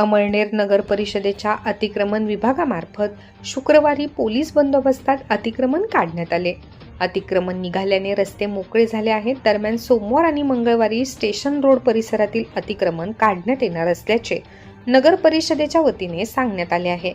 अमळनेर नगर परिषदेच्या अतिक्रमण विभागामार्फत शुक्रवारी पोलीस बंदोबस्तात अतिक्रमण काढण्यात आले. अतिक्रमण निघाल्याने रस्ते मोकळे झाले आहेत. दरम्यान सोमवार आणि मंगळवारी स्टेशन रोड परिसरातील अतिक्रमण काढण्यात येणार असल्याचे नगर परिषदेच्या वतीने सांगण्यात आले आहे.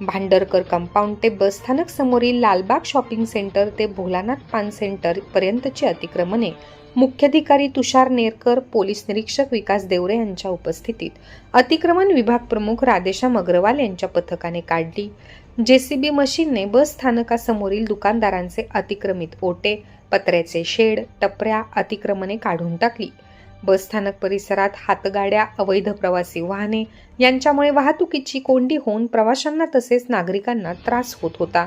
भांडरकर कंपाऊंड ते बसस्थानक समोरील लालबाग शॉपिंग सेंटर ते भोलानाथ पान सेंटर पर्यंतची अतिक्रमणे मुख्याधिकारी तुषार नेरकर पोलीस निरीक्षक विकास देवरे यांच्या उपस्थितीत अतिक्रमण विभाग प्रमुख राधेश्याम अग्रवाल यांच्या पथकाने काढली. जेसीबी मशीनने बस स्थानकासमोरील दुकानदारांचे अतिक्रमित ओटे पत्र्याचे शेड टपऱ्या अतिक्रमणे काढून टाकली. बस स्थानक परिसरात हातगाड्या अवैध प्रवासी वाहने यांच्यामुळे वाहतुकीची कोंडी होऊन प्रवाशांना तसेच नागरिकांना त्रास होत होता.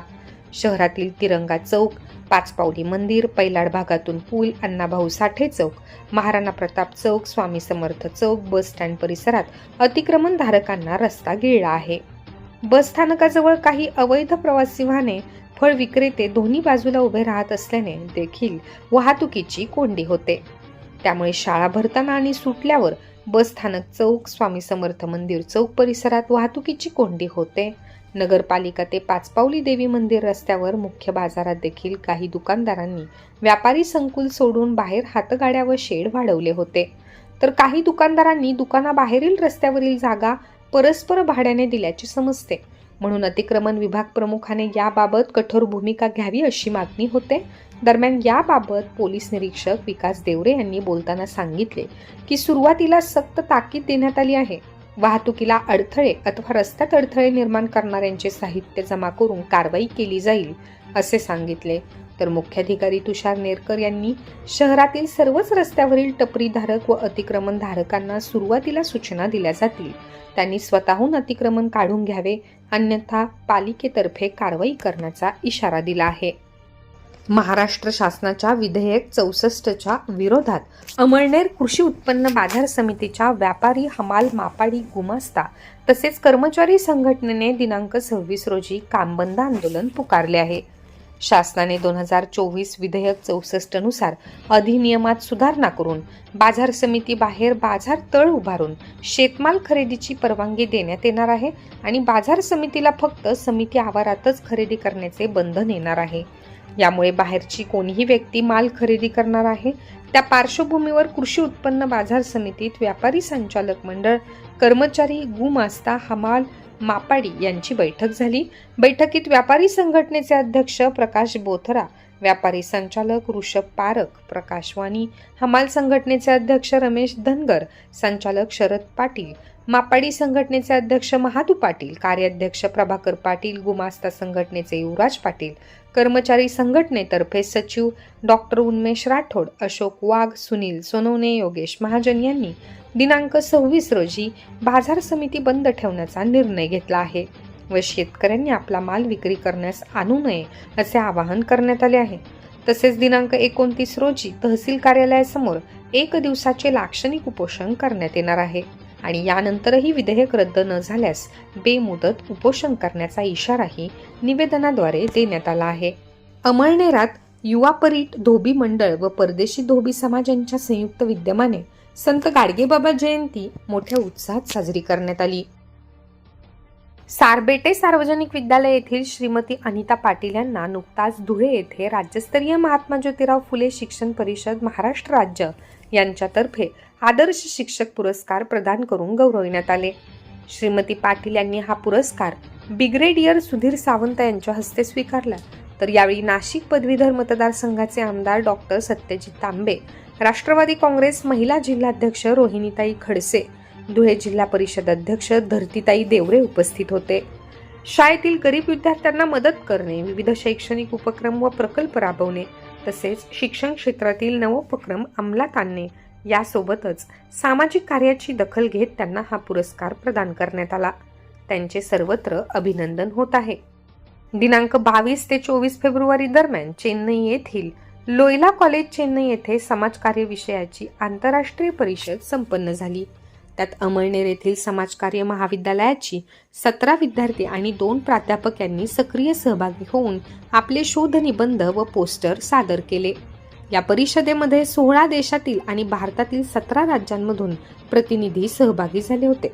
शहरातील तिरंगा चौक पाचपावली मंदिर पैलाड भागातून पूल अण्णाभाऊ साठे चौक महाराणा प्रताप चौक स्वामी समर्थ चौक बस स्टँड परिसरात अतिक्रमण धारकांना रस्ता गिळला आहे. बस स्थानकाजवळ काही अवैध प्रवासी वाहने फळ विक्रेते दोन्ही बाजूला उभे राहत असल्याने देखील वाहतुकीची कोंडी होते. त्यामुळे शाळा भरताना आणि सुटल्यावर बस स्थानक चौक स्वामी समर्थ मंदिर चौक परिसरात वाहतुकीची कोंडी होते. नगरपालिका ते पाचपावली देवी मंदिर रस्त्यावर मुख्य बाजारात देखील काही दुकानदारांनी व्यापारी संकुल सोडून बाहेर हातगाड्या व शेड वाढवले होते. तर काही दुकानदारांनी दुकानाबाहेरील रस्त्यावरील जागा परस्पर भाड्याने दिल्याचे समजते. म्हणून अतिक्रमण विभाग प्रमुखाने याबाबत कठोर भूमिका घ्यावी अशी मागणी होते. दरम्यान याबाबत पोलीस निरीक्षक विकास देवरे यांनी बोलताना सांगितले की सुरुवातीला सक्त ताकीद देण्यात आली आहे. वाहतुकीला अडथळे अथवा रस्त्यात अडथळे निर्माण करणाऱ्यांचे साहित्य जमा करून कारवाई केली जाईल असे सांगितले. तर मुख्याधिकारी तुषार नेरकर यांनी शहरातील सर्वच रस्त्यावरील टपरीधारक व अतिक्रमण धारकांना सुरुवातीला सूचना दिल्या जातील. त्यांनी स्वतःहून अतिक्रमण काढून घ्यावे अन्यथा पालिकेतर्फे कारवाई करण्याचा इशारा दिला आहे. महाराष्ट्र शासनाच्या विधेयक चौसष्टच्या विरोधात अमळनेर कृषी उत्पन्न बाजार समितीच्या व्यापारी हमाल मापाडी गुमास्ता तसेच कर्मचारी संघटनेने दिनांक सव्वीस रोजी कामबंद आंदोलन पुकारले आहे. शासनाने दोन हजार चोवीस विधेयक चौसष्टनुसार अधिनियमात सुधारणा करून बाजार समिती बाहेर बाजार तळ उभारून शेतमाल खरेदीची परवानगी देण्यात येणार आहे आणि बाजार समितीला फक्त समिती आवारातच खरेदी करण्याचे बंधन येणार आहे. यामुळे बाहेरची कोणीही व्यक्ती माल खरेदी करणार आहे. त्या पार्श्वभूमीवर कृषी उत्पन्न बाजार समितीत व्यापारी संचालक मंडळ कर्मचारी गुमास्ता हमाल मापाडी यांची बैठक झाली. बैठकीत व्यापारी संघटनेचे अध्यक्ष प्रकाश बोथरा व्यापारी संचालक ऋषभ पारक प्रकाश वाणी हमाल संघटनेचे अध्यक्ष रमेश धनगर संचालक शरद पाटील मापाडी संघटनेचे अध्यक्ष महादू पाटील कार्याध्यक्ष प्रभाकर पाटील गुमास्ता संघटनेचे युवराज पाटील कर्मचारी संघटनेतर्फे सचिव डॉक्टर उन्मेश राठोड अशोक वाघ सुनील सोनवणे योगेश महाजन यांनी दिनांक सव्वीस रोजी बाजार समिती बंद ठेवण्याचा निर्णय घेतला आहे. व शेतकऱ्यांनी आपला माल विक्री करण्यास आणू नये असे आवाहन करण्यात आले आहे. तसेच दिनांक एकोणतीस रोजी तहसील कार्यालयासमोर एक दिवसाचे लाक्षणिक उपोषण करण्यात येणार आहे. आणि यानंतरही विधेयक रद्द न झाल्यास बेमुदत उपोषण करण्याचा इशाराही निवेदनाद्वारे देण्यात आला आहे. अमळनेरात युवा परीट धोबी मंडळ व परदेशी धोबी समाज यांच्या संयुक्त विद्यमाने संत गाडगेबाबा जयंती मोठ्या उत्साहात साजरी करण्यात आली. सारबेटे सार्वजनिक विद्यालय येथील श्रीमती अनिता पाटील यांना नुकताच धुळे येथे राज्यस्तरीय महात्मा ज्योतिराव फुले शिक्षण परिषद महाराष्ट्र राज्य यांच्यातर्फे आदर्श शिक्षक पुरस्कार प्रदान करून गौरविण्यात आले. श्रीमती पाटील यांनी हा पुरस्कार ब्रिगेडियर सुधीर सावंत यांच्या हस्ते स्वीकारला. तर यावेळी नाशिक पदवीधर मतदारसंघाचे आमदार डॉक्टर सत्यजित तांबे राष्ट्रवादी काँग्रेस महिला जिल्हाध्यक्ष रोहिणीताई खडसे. धुळे जिल्हा परिषद अध्यक्ष धरतीताई देवरे उपस्थित होते. शाळेतील गरीब विद्यार्थ्यांना मदत करणे विविध शैक्षणिक उपक्रम व प्रकल्प राबवणे तसेच शिक्षण क्षेत्रातील नवोपक्रम अंमलात आणणे यासोबतच सामाजिक कार्याची दखल घेत त्यांना हा पुरस्कार प्रदान करण्यात आला. त्यांचे सर्वत्र अभिनंदन होत आहे. दिनांक बावीस ते चोवीस फेब्रुवारी दरम्यान चेन्नई येथील लोयला कॉलेज चेन्नई येथे समाजकार्य विषयाची आंतरराष्ट्रीय परिषद संपन्न झाली. त्यात अमळनेर येथील समाजकार्य महाविद्यालयाची सतरा विद्यार्थी आणि दोन प्राध्यापक यांनी सक्रिय सहभागी होऊन आपले शोध निबंध व पोस्टर सादर केले. या परिषदेमध्ये सोळा देशातील आणि भारतातील सतरा राज्यांमधून प्रतिनिधी सहभागी झाले होते.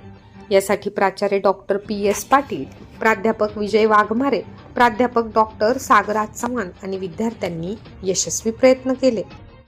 यासाठी प्राचार्य डॉक्टर पी एस पाटील प्राध्यापक विजय वाघमारे प्राध्यापक डॉक्टर सागराज चव्हाण आणि विद्यार्थ्यांनी यशस्वी प्रयत्न केले.